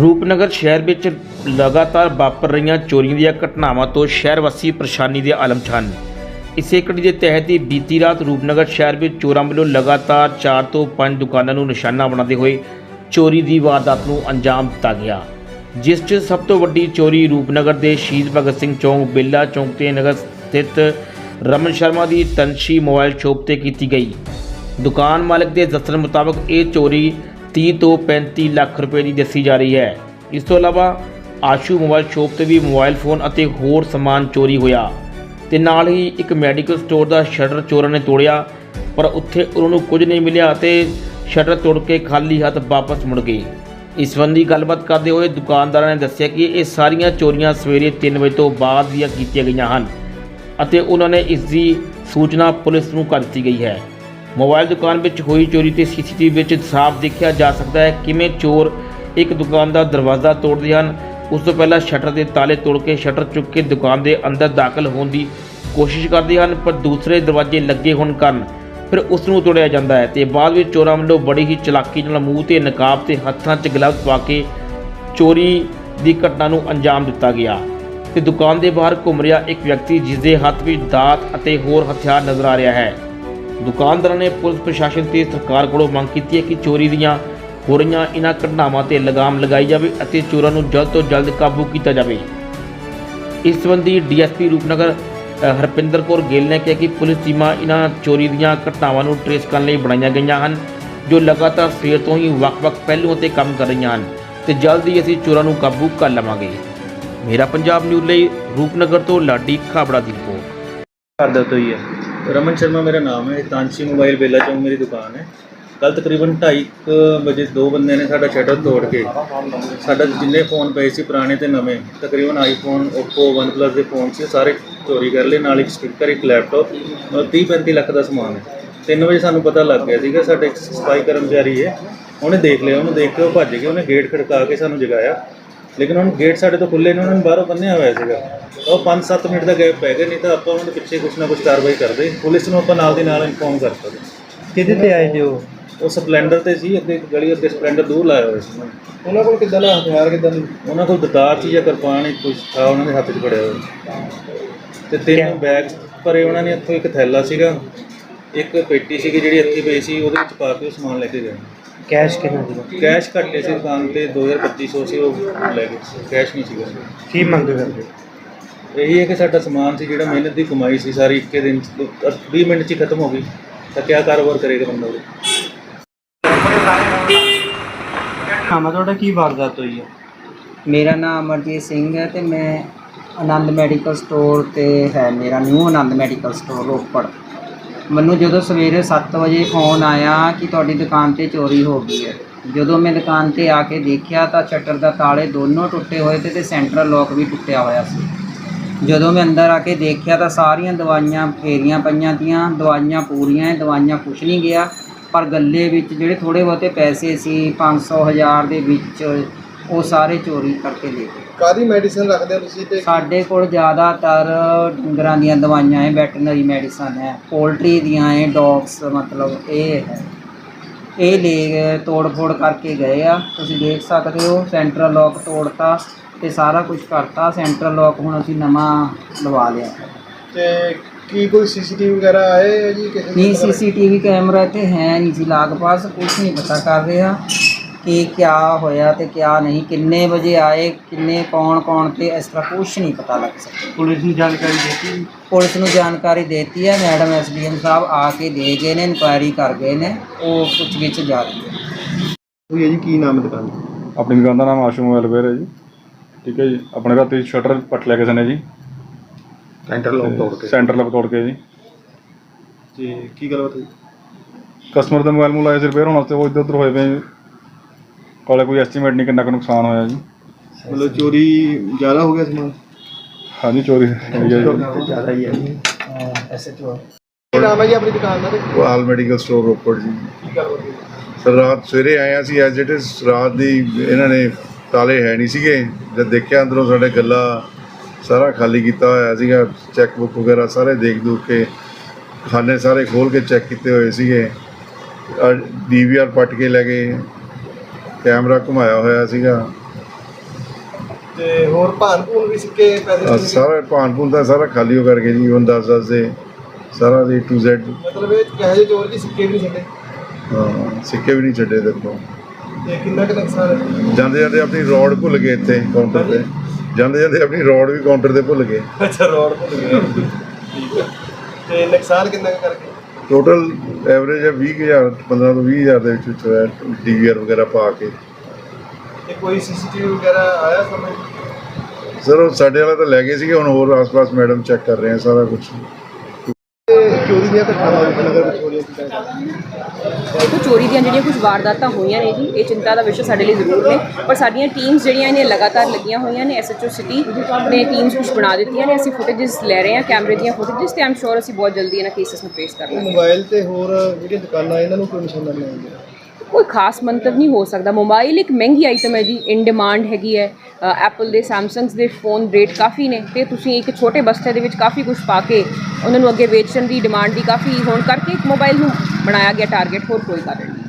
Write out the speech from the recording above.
ਰੂਪਨਗਰ ਸ਼ਹਿਰ ਵਿੱਚ ਲਗਾਤਾਰ ਵਾਪਰ ਰਹੀਆਂ ਚੋਰੀਆਂ ਦੀਆਂ ਘਟਨਾਵਾਂ ਤੋਂ ਸ਼ਹਿਰ ਵਾਸੀ ਪਰੇਸ਼ਾਨੀ ਦੇ ਆਲਮ 'ਚ ਹਨ ਇਸੇ ਕੜੀ ਦੇ ਤਹਿਤ ਹੀ ਬੀਤੀ ਰਾਤ ਰੂਪਨਗਰ ਸ਼ਹਿਰ ਵਿੱਚ ਚੋਰਾਂ ਵੱਲੋਂ ਲਗਾਤਾਰ 4 ਤੋਂ 5 ਦੁਕਾਨਾਂ ਨੂੰ ਨਿਸ਼ਾਨਾ ਬਣਾਉਂਦੇ ਹੋਏ ਚੋਰੀ ਦੀ ਵਾਰਦਾਤ ਨੂੰ ਅੰਜਾਮ ਦਿੱਤਾ ਗਿਆ। ਜਿਸ 'ਚ ਸਭ ਤੋਂ ਵੱਡੀ ਚੋਰੀ ਰੂਪਨਗਰ ਦੇ ਸ਼ਹੀਦ ਭਗਤ ਸਿੰਘ ਚੌਂਕ ਬੇਲਾ ਚੌਂਕ ਤੇ ਨਗਰ ਸਥਿਤ ਰਮਨ ਸ਼ਰਮਾ ਦੀ ਤਨਸ਼ੀ ਮੋਬਾਈਲ ਸ਼ੋਪ ਤੇ ਕੀਤੀ ਗਈ। ਦੁਕਾਨ ਮਾਲਕ ਦੇ ਦੱਸਣ ਮੁਤਾਬਕ ਇਹ ਚੋਰੀ 30 ਤੋਂ 35 ਲੱਖ ਰੁਪਏ ਦੀ ਦੱਸੀ ਜਾ ਰਹੀ ਹੈ। ਇਸ ਤੋਂ ਇਲਾਵਾ ਆਸ਼ੂ ਮੋਬਾਈਲ ਸ਼ੋਪ ਤੇ ਵੀ ਮੋਬਾਈਲ ਫੋਨ ਅਤੇ ਹੋਰ ਸਮਾਨ ਚੋਰੀ ਹੋਇਆ ਤੇ ਨਾਲ ਹੀ ਇੱਕ ਮੈਡੀਕਲ ਸਟੋਰ ਦਾ ਸ਼ਟਰ ਚੋਰਾਂ ਨੇ ਤੋੜਿਆ, ਪਰ ਉੱਥੇ ਉਹਨਾਂ ਨੂੰ ਕੁਝ ਨਹੀਂ ਮਿਲਿਆ ਅਤੇ ਸ਼ਟਰ ਤੋੜ ਕੇ ਖਾਲੀ ਹੱਥ ਵਾਪਸ ਮੁੜ ਗਏ। ਇਸ ਸੰਬੰਧੀ ਗੱਲਬਾਤ ਕਰਦੇ ਹੋਏ ਦੁਕਾਨਦਾਰਾਂ ਨੇ ਦੱਸਿਆ ਕਿ ਇਹ ਸਾਰੀਆਂ ਚੋਰੀਆਂ ਸਵੇਰੇ 3 ਵਜੇ ਤੋਂ ਬਾਅਦ ਦੀਆਂ ਕੀਤੀਆਂ ਗਈਆਂ ਹਨ ਅਤੇ ਉਹਨਾਂ ਨੇ ਇਸ ਦੀ ਸੂਚਨਾ ਪੁਲਿਸ ਨੂੰ ਕਰ ਦਿੱਤੀ ਗਈ ਹੈ। ਮੋਬਾਈਲ ਦੁਕਾਨ ਵਿੱਚ ਹੋਈ ਚੋਰੀ ਤੇ ਸੀਸੀਟੀਵੀ ਵਿੱਚ ਸਾਫ਼ ਦੇਖਿਆ ਜਾ ਸਕਦਾ ਹੈ ਕਿਵੇਂ ਚੋਰ ਇੱਕ ਦੁਕਾਨ ਦਾ ਦਰਵਾਜ਼ਾ ਤੋੜਦੇ ਹਨ। ਉਸ ਤੋਂ ਪਹਿਲਾਂ ਸ਼ਟਰ ਦੇ ਤਾਲੇ ਤੋੜ ਕੇ ਸ਼ਟਰ ਚੁੱਕ ਕੇ ਦੁਕਾਨ ਦੇ ਅੰਦਰ ਦਾਖਲ ਹੋਣ ਦੀ ਕੋਸ਼ਿਸ਼ ਕਰਦੇ ਹਨ, ਪਰ ਦੂਸਰੇ ਦਰਵਾਜ਼ੇ ਲੱਗੇ ਹੋਣ ਕਾਰਨ ਫਿਰ ਉਸ ਨੂੰ ਤੋੜਿਆ ਜਾਂਦਾ ਹੈ ਤੇ ਬਾਅਦ ਵਿੱਚ ਚੋਰਾਂ ਵੱਲੋਂ ਬੜੀ ਹੀ ਚਲਾਕੀ ਨਾਲ ਮੂੰਹ ਤੇ ਨਕਾਬ ਤੇ ਹੱਥਾਂ 'ਚ ਗਲਵਜ਼ ਪਾ ਕੇ ਚੋਰੀ ਦੀ ਘਟਨਾ ਨੂੰ ਅੰਜਾਮ ਦਿੱਤਾ ਗਿਆ ਤੇ ਦੁਕਾਨ ਦੇ ਬਾਹਰ ਘੁੰਮ ਰਿਹਾ ਇੱਕ ਵਿਅਕਤੀ ਜਿਸ ਦੇ ਹੱਥ ਵਿੱਚ ਦਾਤ ਅਤੇ ਹੋਰ ਹਥਿਆਰ ਨਜ਼ਰ ਆ ਰਿਹਾ ਹੈ। ਦੁਕਾਨਦਾਰਾਂ ਨੇ ਪੁਲਿਸ ਪ੍ਰਸ਼ਾਸਨ ਤੇ ਸਰਕਾਰ ਕੋਲੋਂ ਮੰਗ ਕੀਤੀ ਹੈ ਕਿ ਚੋਰੀ ਦੀਆਂ ਹੋ ਰਹੀਆਂ ਇਹਨਾਂ ਘਟਨਾਵਾਂ ਤੇ ਲਗਾਮ ਲਗਾਈ ਜਾਵੇ ਅਤੇ ਚੋਰਾਂ ਨੂੰ ਜਲਦ ਤੋਂ ਜਲਦ ਕਾਬੂ ਕੀਤਾ ਜਾਵੇ। ਇਸ ਸੰਬੰਧੀ ਡੀਐਸਪੀ ਰੂਪਨਗਰ ਹਰਪਿੰਦਰ ਕੌਰ ਗਿੱਲ ਨੇ ਕਿਹਾ ਕਿ ਪੁਲਿਸ ਟੀਮਾਂ ਇਹਨਾਂ ਚੋਰੀ ਦੀਆਂ ਘਟਨਾਵਾਂ ਨੂੰ ਟਰੇਸ ਕਰਨ ਲਈ ਬਣਾਈਆਂ ਗਈਆਂ ਹਨ, ਜੋ ਲਗਾਤਾਰ ਸਵੇਰ ਤੋਂ ਹੀ ਵੱਖ-ਵੱਖ ਪਹਿਲੂਆਂ ਤੇ ਕੰਮ ਕਰ ਰਹੀਆਂ ਹਨ ਤੇ ਜਲਦ ਹੀ ਅਸੀਂ ਚੋਰਾਂ ਨੂੰ ਕਾਬੂ ਕਰ ਲਵਾਂਗੇ। ਮੇਰਾ ਪੰਜਾਬ ਨਿਊਜ਼ ਲਈ ਰੂਪਨਗਰ ਤੋਂ ਲਾਡੀ ਖਾਬੜਾ ਦੀ ਰਿਪੋਰਟ। ਆਦਤ ਹੋਈ ਹੈ। ਰਮਨ ਸ਼ਰਮਾ ਮੇਰਾ ਨਾਮ ਹੈ ਤਾਂਸ਼ੀ ਮੋਬਾਈਲ ਬੇਲਾ ਚੌਂਕ ਮੇਰੀ ਦੁਕਾਨ ਹੈ। ਕੱਲ ਤਕਰੀਬਨ 2:30 ਵਜੇ ਦੋ ਬੰਦਿਆਂ ਨੇ ਸਾਡਾ ਸ਼ਟਰ ਤੋੜ ਕੇ, ਸਾਡਾ ਜਿੰਨੇ ਫੋਨ ਪਏ ਸੀ ਪੁਰਾਣੇ ਤੇ ਨਵੇਂ, ਤਕਰੀਬਨ ਆਈਫੋਨ Oppo, OnePlus ਦੇ ਫੋਨ ਸੀ, ਸਾਰੇ ਚੋਰੀ ਕਰ ਲਏ, ਨਾਲ ਇੱਕ ਸਪੀਕਰ ਇੱਕ ਲੈਪਟਾਪ 30 35 ਲੱਖ ਦਾ ਸਮਾਨ ਹੈ। 3 ਵਜੇ ਸਾਨੂੰ ਪਤਾ ਲੱਗ ਗਿਆ ਸੀਗਾ, ਸਾਡੇ ਇੱਕ ਸਫ਼ਾਈ ਕਰਮਚਾਰੀ ਹੈ, ਉਹਨੇ ਦੇਖ ਲਿਆ, ਉਹਨੂੰ ਦੇਖ ਕੇ ਉਹ ਭੱਜ ਗਿਆ ਉਹਨੇ ਗੇਟ ਖੜਕਾ ਕੇ ਸਾਨੂੰ ਜਗਾਇਆ। ਲੇਕਿਨ ਹੁਣ ਗੇਟ ਸਾਡੇ ਤੋਂ ਖੁੱਲੇ ਨੇ ਉਹਨਾਂ ਨੇ ਬਾਹਰੋਂ ਬੰਨਿਆ ਹੋਇਆ ਸੀਗਾ। ਉਹ 5-7 ਮਿੰਟ ਦਾ ਗੈਪ ਪੈ ਗਿਆ ਨਹੀਂ ਤਾਂ ਆਪਾਂ ਉਹਨਾਂ ਦੇ ਪਿੱਛੇ ਕੁਛ ਨਾ ਕੁਛ ਕਾਰਵਾਈ ਕਰਦੇ। ਪੁਲਿਸ ਨੂੰ ਆਪਾਂ ਨਾਲ ਦੀ ਨਾਲ ਇਨਫੋਰਮ ਕਰ ਸਕਦੇ। ਕਿਹਦੇ ਤੇ ਆਏ ਜੋ ਉਹ? ਸਪਲੈਂਡਰ ਤੇ ਸੀ ਅੱਗੇ ਇੱਕ ਗਲੀ ਅੱਗੇ ਸਪਲੈਂਡਰ ਦੂਰ ਲਾਇਆ ਹੋਇਆ ਸੀ। ਉਹਨਾਂ ਕੋਲ ਕਿੱਦਾਂ ਦਾ ਹਥਿਆਰ ਕਿੱਦਾਂ ਉਹਨਾਂ ਕੋਲ ਦਤਾਰ ਸੀ ਜਾਂ ਕਿਰਪਾਨ ਇੱਕ ਕੁਛ ਥਾ ਉਹਨਾਂ ਦੇ ਹੱਥ 'ਚ ਫੜਿਆ ਹੋਇਆ। ਤੇ ਤਿੰਨ ਬੈਗ ਭਰੇ ਉਹਨਾਂ ਨੇ ਇੱਥੋਂ ਇੱਕ ਥੈਲਾ ਸੀਗਾ ਇੱਕ ਪੇਟੀ ਸੀਗੀ ਜਿਹੜੀ ਇੱਥੇ ਪਈ ਸੀ ਉਹਦੇ ਵਿੱਚ ਪਾ ਕੇ ਉਹ ਸਮਾਨ ਲੈ ਕੇ ਗਏ। ਕੈਸ਼ ਕਿੰਨਾ ਦੀ ਕੈਸ਼ ਘੱਟੇ ਸੀ ਦੁਕਾਨ ਤੇ 2250 ਸੀ ਉਹ ਲੈ ਗਏ। ਕੈਸ਼ ਨਹੀਂ ਸੀਗਾ। ਕੀ ਮੰਗ ਕਰਦੇ? ਇਹੀ ਹੈ ਕਿ ਸਾਡਾ ਸਮਾਨ ਸੀ ਜਿਹੜਾ ਮਿਹਨਤ ਦੀ ਕਮਾਈ ਸੀ ਸਾਰੀ ਇੱਕੇ ਦਿਨ 'ਚ, ਅਹ 20 ਮਿੰਟ 'ਚ ਹੀ ਖਤਮ ਹੋ ਗਈ। ਤਾਂ ਕਿਆ ਕਾਰੋਬਾਰ ਕਰੇਗਾ ਬੰਦਾ ਉਹ? ਨਾਮ ਆ ਤੁਹਾਡਾ ਕੀ ਵਾਰਦਾਤ ਹੋਈ ਹੈ? ਮੇਰਾ ਨਾਮ ਅਮਰਜੀਤ ਸਿੰਘ ਹੈ ਤੇ ਮੈਂ ਆਨੰਦ ਮੈਡੀਕਲ ਸਟੋਰ ਤੇ ਹੈ। ਮੇਰਾ new Anand medical store Ropar. ਮੈਨੂੰ ਜਦੋਂ ਸਵੇਰੇ 7 ਵਜੇ ਫੋਨ ਆਇਆ ਕਿ ਤੁਹਾਡੀ ਦੁਕਾਨ ਤੇ ਚੋਰੀ ਹੋ ਗਈ ਹੈ, ਜਦੋਂ ਮੈਂ ਦੁਕਾਨ ਤੇ ਆ ਕੇ ਦੇਖਿਆ ਤਾਂ ਸ਼ਟਰ ਦਾ ਤਾਲੇ ਦੋਨੋਂ ਟੁੱਟੇ ਹੋਏ ਤੇ ਤੇ ਸੈਂਟਰਲ ਲੋਕ ਵੀ ਟੁੱਟਿਆ ਹੋਇਆ ਸੀ। ਜਦੋਂ ਮੈਂ ਅੰਦਰ ਆ ਕੇ ਦੇਖਿਆ ਤਾਂ ਸਾਰੀਆਂ ਦਵਾਈਆਂ ਫੇਰੀਆਂ ਪਈਆਂ ਤੀਆਂ, ਦਵਾਈਆਂ ਪੂਰੀਆਂ ਹੈ ਦਵਾਈਆਂ ਕੁਛ ਨਹੀਂ ਗਿਆ, ਪਰ ਗੱਲੇ ਵਿੱਚ ਜਿਹੜੇ ਥੋੜੇ ਬਹੁਤੇ ਪੈਸੇ ਸੀ 500 ਹਜ਼ਾਰ ਦੇ ਵਿੱਚ ਉਹ ਸਾਰੇ ਚੋਰੀ ਕਰਕੇ ਲੈ ਗਏ। ਕਾਦੀ ਮੈਡੀਸਨ ਰੱਖਦੇ ਹੋ ਤੁਸੀਂ ਤੇ ਸਾਡੇ ਕੋਲ ਜ਼ਿਆਦਾਤਰ ਡੰਗਰਾਂ ਦੀਆਂ ਦਵਾਈਆਂ ਹੈ ਵੈਟਰਨਰੀ ਮੈਡੀਸਨ ਹੈ ਪੋਲਟਰੀ ਦੀਆਂ ਹੈ ਡੌਗਸ ਮਤਲਬ ਇਹ ਹੈ। ਇਹ ਲੈ ਗਏ ਤੋੜ ਫੋੜ ਕਰਕੇ ਗਏ ਆ। ਤੁਸੀਂ ਦੇਖ ਸਕਦੇ ਹੋ ਸੈਂਟਰਲ ਲੋਕ ਤੋੜਤਾ ਤੇ ਸਾਰਾ ਕੁਝ ਕਰਤਾ। ਸੈਂਟਰਲ ਲੋਕ ਹੁਣ ਅਸੀਂ ਨਵਾਂ ਲਵਾ ਲਿਆ। ਤੇ ਕੀ ਕੋਈ ਸੀਸੀਟੀਵੀ ਵਗੈਰਾ ਆਏ ਹੈ ਜੀ ਕਿਸੇ ਨਹੀਂ ਸੀਸੀਟੀਵੀ ਕੈਮਰਾ ਇੱਥੇ ਹੈ ਨਹੀਂ ਸੀ। ਲਾਗ ਪਾਸ ਕੁਝ ਨਹੀਂ ਪਤਾ ਕਰ ਰਿਹਾ। ਕਿ ਕਿਆ ਹੋਇਆ ਤੇ ਕਿਆ ਨਹੀਂ ਕਿੰਨੇ ਵਜੇ ਆਏ ਕਿੰਨੇ ਕੌਣ ਕੌਣ ਤੇ ਇਸ ਤਰ੍ਹਾਂ ਕੁਝ ਨਹੀਂ ਪਤਾ ਲੱਗ ਸਕਦਾ ਪੁਲਿਸ ਨੂੰ ਜਾਣਕਾਰੀ ਦਿੱਤੀ? ਪੁਲਿਸ ਨੂੰ ਜਾਣਕਾਰੀ ਦੇਤੀ ਹੈ ਮੈਡਮ ਐਸਡੀਐਮ ਸਾਹਿਬ ਆ ਕੇ ਦੇ ਗਏ ਨੇ ਇਨਕੁਆਇਰੀ ਕਰ ਗਏ ਨੇ ਉਹ ਪੁੱਛ ਗਿੱਛ ਜਾਰੀ ਹੈ। ਹੋਈ ਹੈ ਜੀ ਕੀ ਨਾਮ ਹੈ ਦੁਕਾਨ ਦਾ? ਆਪਣੀ ਦੁਕਾਨ ਦਾ ਨਾਮ ਆਸ਼ੂ ਮੋਬਾਈਲ ਵੇਅਰ ਹੈ ਜੀ। ਠੀਕ ਹੈ ਜੀ ਆਪਣੇ ਰਾਤੀ ਸ਼ਟਰ ਪੱਟ ਲਿਆ ਕਿਸੇ ਨੇ ਜੀ। ਸੈਂਟਰ ਲੋਕ ਤੋੜ ਕੇ। ਸੈਂਟਰ ਲੋਕ ਤੋੜ ਕੇ ਜੀ। ਤੇ ਕੀ ਗੱਲਬਾਤ ਹੋਈ? ਕਸਟਮਰ ਦਾ ਮੋਬਾਈਲ ਮੂਲ ਆਇਆ ਸੀ ਰਿਪੇਅਰ ਹੋਣ ਵਾਸਤੇ ਉਹ ਇੱਧਰ ਉੱਧਰ ਹੋਏ ਪਏ ਕੋਲੇ ਕੋਈ ਐਸਟੀਮੇਟ ਨਹੀਂ ਕਿੰਨਾ ਕੁ ਨੁਕਸਾਨ ਹੋਇਆ ਜੀ। ਮਤਲਬ ਚੋਰੀ ਜ਼ਿਆਦਾ ਹੋ ਗਿਆ ਸਮਾਨ? ਹਾਂਜੀ ਚੋਰੀ ਹੋਈ ਹੈ ਜੀ ਜ਼ਿਆਦਾ ਹੀ ਹੈ ਐਸਐਚਓ ਕੀ ਨਾਮ ਹੈ ਜੀ ਆਪਣੀ ਦੁਕਾਨ ਦਾ ਤੇ? ਵਾਲ ਮੈਡੀਕਲ ਸਟੋਰ ਰੋਪੜ ਜੀ। ਕੀ ਗੱਲਬਾਤ ਹੋਈ ਸਰ ਰਾਤ ਸਵੇਰੇ ਆਏ ਸੀ ਐਜ਼ ਇਟ ਇਜ਼ ਰਾਤ ਦੀ ਇਹਨਾਂ ਨੇ ਤਾਲੇ ਹੈ ਨਹੀਂ ਸੀਗੇ। ਜਦ ਦੇਖਿਆ ਅੰਦਰੋਂ ਸਾਡੇ ਗੱਲਾ ਸਾਰਾ ਖਾਲੀ ਕੀਤਾ ਹੋਇਆ ਸੀਗਾ ਚੈੱਕ ਬੁੱਕ ਵਗੈਰਾ ਸਾਰੇ ਦੇਖ ਦੂਖ ਕੇ ਖਾਨੇ ਸਾਰੇ ਖੋਲ ਕੇ ਚੈੱਕ ਕੀਤੇ ਹੋਏ ਸੀਗੇ। ਡੀਵੀਆਰ ਪੱਟ ਕੇ ਲੈ ਗਏ। ਕੈਮਰਾ ਘੁਮਾਇਆ ਹੋਇਆ ਸੀਗਾ। ਤੇ ਹੋਰ ਭਾਨ ਭੂਨ ਵੀ ਸਿੱਕੇ ਪੈਸੇ ਆਹ ਸੀਗੇ। ਸਾਰਾ ਭਾਨ ਭੂਨ ਦਾ ਸਾਰਾ ਖਾਲੀ ਹੋ ਕਰਕੇ ਜੀ ਹੁਣ 10 10 ਦੇ। ਸਾਰਾ A to Z ਮਤਲਬ ਇਹ ਕਹੇ ਜੇ ਚੋਰ ਜੀ ਸਿੱਕੇ ਵੀ ਨਹੀਂ ਛੱਡੇ। ਹਾਂ ਸਿੱਕੇ ਵੀ ਨਹੀਂ ਛੱਡੇ ਦੇਖੋ ਤੇ ਕਿੰਨਾ ਕੁ ਨੁਕਸਾਨ ਹੈ? ਜਾਂਦੇ ਜਾਂਦੇ ਆਪਣੀ ਰੋਡ ਭੁੱਲ ਗਏ ਇੱਥੇ ਕਾਊਂਟਰ ਤੇ। ਜਾਂਦੇ ਜਾਂਦੇ ਆਪਣੀ ਰੋਡ ਵੀ ਕਾਊਂਟਰ ਤੇ ਭੁੱਲ ਗਏ। ਅੱਛਾ ਰੋਡ ਭੁੱਲ ਗਏ। ਠੀਕ ਹੈ। ਤੇ ਨੁਕਸਾਨ ਕਿੰਨਾ ਕੁ ਕਰਕੇ? ਟੋਟਲ ਐਵਰੇਜ ਹੈ 20000 15 ਤੋਂ 20000 ਦੇ ਵਿੱਚ ਵਿੱਚ ਡੀਵੀਆਰ ਵਗੈਰਾ ਪਾ ਕੇ। ਤੇ ਕੋਈ ਸੀਸੀਟੀਵੀ ਵਗੈਰਾ ਆਇਆ ਸਮਝ ਸਰ ਉਹ ਸਾਡੇ ਵਾਲਾ ਤਾਂ ਲੈ ਗਏ ਸੀਗੇ ਹੁਣ ਹੋਰ ਆਸ-ਪਾਸ ਮੈਡਮ ਚੈੱਕ ਕਰ ਰਹੇ ਆ ਸਾਰਾ ਕੁਝ ਚੋਰੀ ਦੇਖੋ ਚੋਰੀ ਦੀਆਂ ਜਿਹੜੀਆਂ ਕੁਝ ਵਾਰਦਾਤਾਂ ਹੋਈਆਂ ਨੇ ਜੀ ਇਹ ਚਿੰਤਾ ਦਾ ਵਿਸ਼ਾ ਸਾਡੇ ਲਈ ਜ਼ਰੂਰ ਨੇ ਪਰ ਸਾਡੀਆਂ ਟੀਮਸ ਜਿਹੜੀਆਂ ਨੇ ਲਗਾਤਾਰ ਲੱਗੀਆਂ ਹੋਈਆਂ ਨੇ ਐਸਐਚਓ ਸਿਟੀ ਨੇ ਟੀਮਸ ਕੁਝ ਬਣਾ ਦਿੱਤੀਆਂ ਨੇ ਅਸੀਂ ਫੁਟੇजेस ਲੈ ਰਹੇ ਹਾਂ ਕੈਮਰੇ ਦੀਆਂ ਫੁਟੇजेस ਤੇ ਆਮ ਸ਼ੋਰ ਅਸੀਂ ਬਹੁਤ ਜਲਦੀ ਇਹਨਾਂ ਕੇਸਸ ਨੂੰ ਪੇਸ਼ ਕਰਾਂਗੇ ਮੋਬਾਈਲ ਤੇ ਹੋਰ ਜਿਹੜੀਆਂ ਦੁਕਾਨਾਂ ਇਹਨਾਂ ਨੂੰ ਕੋਈ ਨਿਸ਼ਾਨਾ ਨਹੀਂ ਆਉਂਦਾ ਕੋਈ ਖਾਸ ਮੰਤਵ ਨਹੀਂ ਹੋ ਸਕਦਾ। ਮੋਬਾਈਲ ਇੱਕ ਮਹਿੰਗੀ ਆਈਟਮ ਹੈ ਜੀ ਇਨ ਡਿਮਾਂਡ ਹੈਗੀ ਹੈ। ਐਪਲ ਦੇ ਸੈਮਸੰਗਸ ਦੇ ਫੋਨ ਰੇਟ ਕਾਫੀ ਨੇ ਤੇ ਤੁਸੀਂ ਇੱਕ ਛੋਟੇ ਬਸਤੇ ਦੇ ਵਿੱਚ ਕਾਫੀ ਕੁਝ ਪਾ ਕੇ ਉਹਨਾਂ ਨੂੰ ਅੱਗੇ ਵੇਚਣ ਦੀ ਡਿਮਾਂਡ ਦੀ ਕਾਫੀ ਹੋਣ ਕਰਕੇ ਇੱਕ ਮੋਬਾਈਲ ਨੂੰ ਬਣਾਇਆ ਗਿਆ ਟਾਰਗੇਟ ਹੋਰ ਕੋਈ ਕਾਰਨ ਨਹੀਂ।